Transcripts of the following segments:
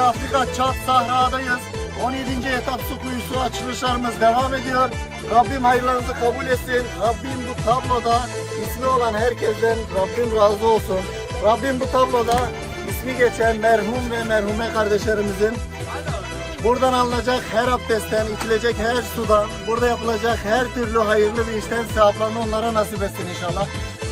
Afrika Çat Sahra'dayız. 17. etap su kuyusu açılışlarımız devam ediyor. Rabbim hayırlarınızı kabul etsin. Rabbim bu tabloda ismi olan herkesten Rabbim razı olsun. Rabbim bu tabloda ismi geçen merhum ve merhume kardeşlerimizin buradan alınacak her abdestten, içilecek her sudan, burada yapılacak her türlü hayırlı bir işten sevaplarını onlara nasip etsin inşallah.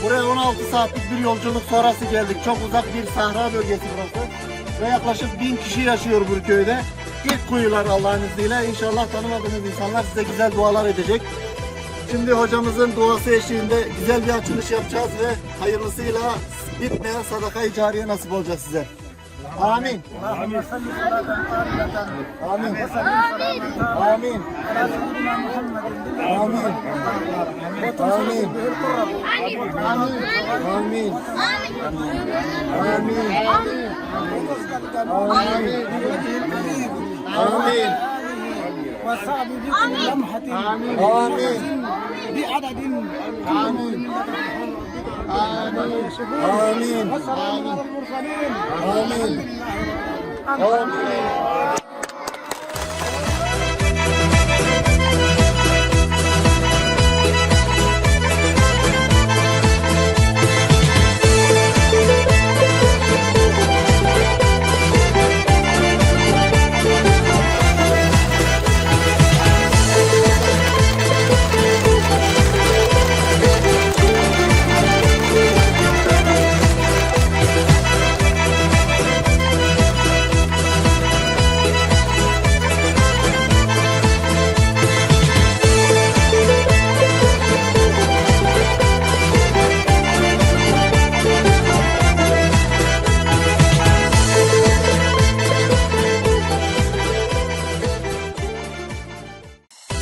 Buraya 16 saatlik bir yolculuk sonrası geldik. Çok uzak bir sahra bölgesi burası. Ve yaklaşık bin kişi yaşıyor bu köyde. İlk kuyular Allah'ın izniyle. İnşallah tanımadığınız insanlar size güzel dualar edecek. Şimdi hocamızın duası eşliğinde güzel bir açılış yapacağız ve hayırlısıyla bitmeyen sadaka-i cariye nasip olacak size. Amin. Amin. Amin. Amin. Amin. Amin. Amin. Amin. Amin. وصعب بكم لمحة آمين. بعدد آمين. آمين. آمين. آمين. آمين.